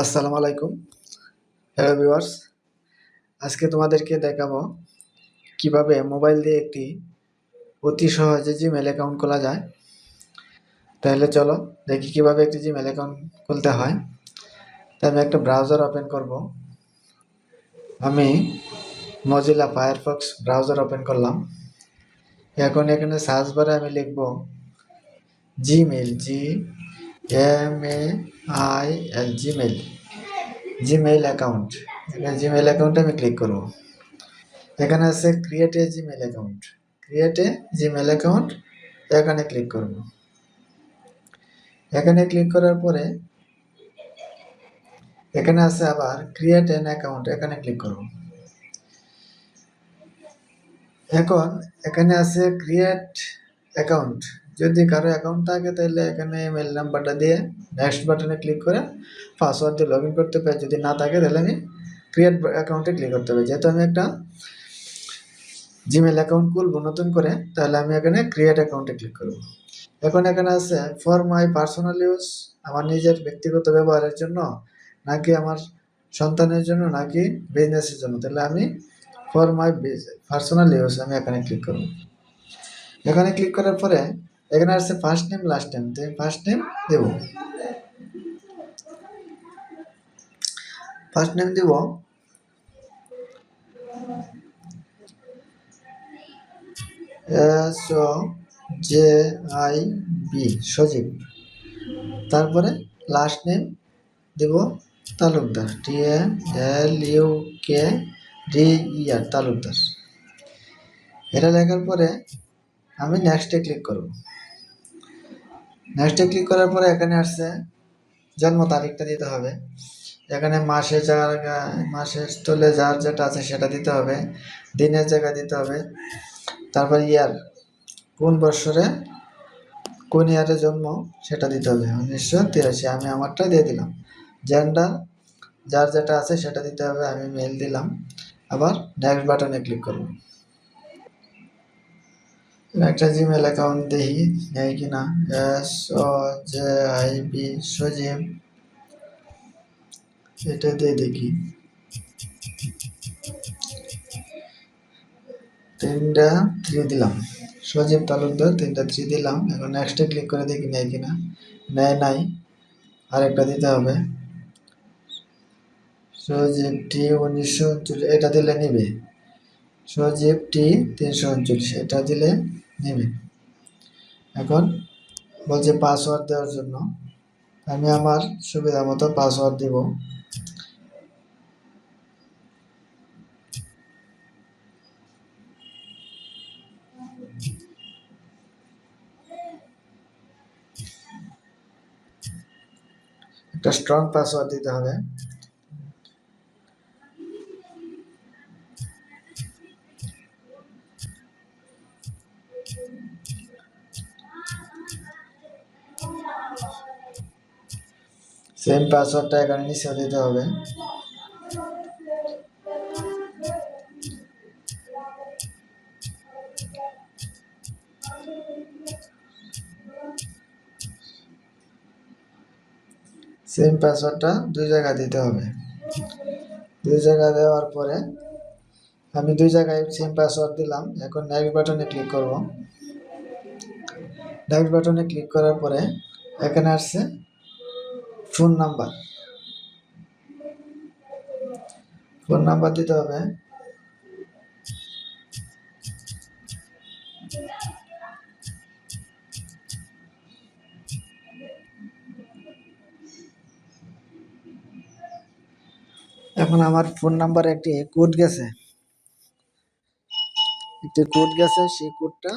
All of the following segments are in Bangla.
আসসালামু আলাইকুম। হ্যালো ভিউয়ার্স আজকে তোমাদেরকে দেখাবো কীভাবে মোবাইল দিয়ে একটি অতি সহজে জিমেল অ্যাকাউন্ট খোলা যায়। তাহলে চলো দেখি কীভাবে একটি জিমেল অ্যাকাউন্ট খুলতে হয়। তাই আমি একটা ব্রাউজার ওপেন করব। আমি মজিলা ফায়ারফক্স ব্রাউজার ওপেন করলাম। এখন এখানে সার্চ বারে আমি লিখব Gmail G M A I L Gmail Gmail account এখানে জিমেইল অ্যাকাউন্টে আমি ক্লিক করব। এখানে আছে create a Gmail account create a Gmail account এখানে ক্লিক করব। এখানে ক্লিক করার পরে এখানে আছে আবার ক্রিয়েট এন অ্যাকাউন্ট এখানে ক্লিক করব। এখন এখানে আছে ক্রিয়েট অ্যাকাউন্ট যদি কারও অ্যাকাউন্ট থাকে তাহলে এখানে মেল নাম্বারটা দিয়ে নেক্সট বাটনে ক্লিক করে পাসওয়ার্ড দিয়ে লগ করতে পারি। যদি না থাকে তাহলে আমি ক্রিয়েট অ্যাকাউন্টে ক্লিক করতে পারি। যেহেতু আমি একটা জিমেল অ্যাকাউন্ট খুলবো নতুন করে, তাহলে আমি এখানে ক্রিয়েট অ্যাকাউন্টে ক্লিক করব। এখন এখানে আছে ফর মাই পার্সোনাল ইউজ আমার নিজের ব্যক্তিগত ব্যবহারের জন্য, নাকি আমার সন্তানের জন্য, নাকি বিজনেসের জন্য? তাহলে আমি ফর মাই পার্সোনাল ইউজ আমি এখানে ক্লিক করব। এখানে ক্লিক করার পরে এখানে আসছে ফার্স্ট নেম লাস্ট নেম তো ফার্স্ট নেম দেব। ফার্স্ট নেম দিব। S J I B Sajib. তারপরে লাস্ট নেম দেব Talukdar. T L U K D R Talukdar. এটা লেখার পরে আমি নেক্সটে ক্লিক করব। নেক্সটে ক্লিক করার পরে এখানে আসছে জন্ম তারিখটা দিতে হবে। এখানে মাসে যার মাসের স্থলে যার যেটা আছে সেটা দিতে হবে। দিনের জায়গা দিতে হবে। তারপর ইয়ার কোন বৎসরে কোন ইয়ারে জন্ম সেটা দিতে হবে। উনিশশো তিরাশি, আমি আমারটা দিয়ে দিলাম। জেন্ডার যার যেটা আছে সেটা দিতে হবে, আমি মেল দিলাম। আবার নেক্সট বাটনে ক্লিক করব। একটা জিমেল অ্যাকাউন্ট দেখি, নেই কিনা S O J I B এটা দিয়ে দেখি। তিনটা থ্রি দিলাম। সজীব তালুকদার, তিনটা থ্রি দিলাম। এখন নেক্সটে ক্লিক করে দেখি নেই কিনা নেয় নাই আরেকটা দিতে হবে। সজীব টি উনিশশো উনচল্লিশ, এটা দিলে নিবে। সজীব টি তিনশো উনচল্লিশ, এটা দিলে নেবে। এখন বলছে পাসওয়ার্ড দেওয়ার জন্য। আমি আমার সুবিধা মতো পাসওয়ার্ড দিব। একটা স্ট্রং পাসওয়ার্ড দিতে হবে। সেম পাসওয়ার্ডটা এখানে নিচে দিতে হবে। সেম পাসওয়ার্ডটা দুই জায়গা দিতে হবে। দুই জায়গা দেওয়ার পরে আমি দুই জায়গায় সেম পাসওয়ার্ড দিলাম। এখন নেক্সট বাটনে ক্লিক করব। নেক্সট বাটনে ক্লিক করার পরে এখানে আসছে ফোন নাম্বার। ফোন নাম্বার দিতে হবে। এখন আমার ফোন নাম্বারে একটি কোড গেছে। একটি কোড গেছে, সেই কোডটা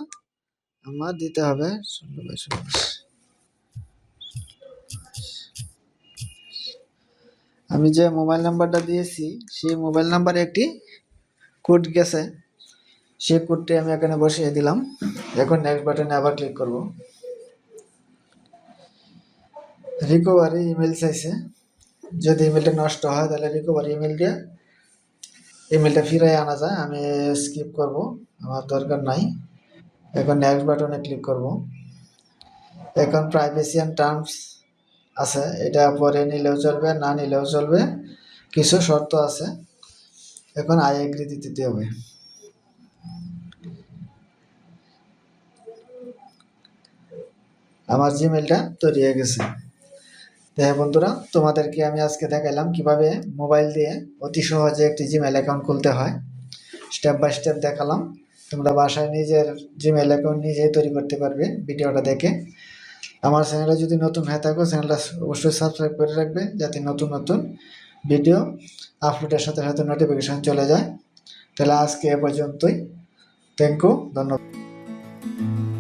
আমার দিতে হবে। ষোলো বাই ষোলো আমি যে মোবাইল নাম্বারটা দিয়েছি, সেই মোবাইল নাম্বারে একটি কোড গেছে। সেই কোডটি আমি এখানে বসিয়ে দিলাম। এখন নেক্সট বাটনে আবার ক্লিক করব। রিকভারি ইমেল চাইছে। যদি ইমেলটা নষ্ট হয়, তাহলে রিকভারি ইমেল দিয়ে ইমেলটা ফিরাই আনা যায়। আমি স্কিপ করব। আমার দরকার নাই। এখন নেক্সট বাটনে ক্লিক করব। এখন প্রাইভেসি অ্যান্ড টার্মস আছে, এটা পরে নিলেও চলবে, না নিলেও চলবে, কিছু শর্ত আছে। এখন আই এগ্রি দিতে হবে। আমার জিমেলটা তৈরি হয়ে গেছে। হ্যাঁ বন্ধুরা, তোমাদেরকে আমি আজকে দেখালাম কীভাবে মোবাইল দিয়ে অতি সহজে একটি জিমেল অ্যাকাউন্ট খুলতে হয়। স্টেপ বাই স্টেপ দেখালাম। তোমরা বাসায় নিজের জিমেল অ্যাকাউন্ট নিজেই তৈরি করতে পারবে, ভিডিওটা দেখে। আমার চ্যানেলে যদি নতুন হয়ে থাকো, চ্যানেলটা অবশ্যই সাবস্ক্রাইব করে রাখবে, যাতে নতুন নতুন ভিডিও আপলোডের সাথে সাথে নোটিফিকেশান চলে যায়। তাহলে আজকে এ পর্যন্তই। থ্যাংক ইউ ধন্যবাদ।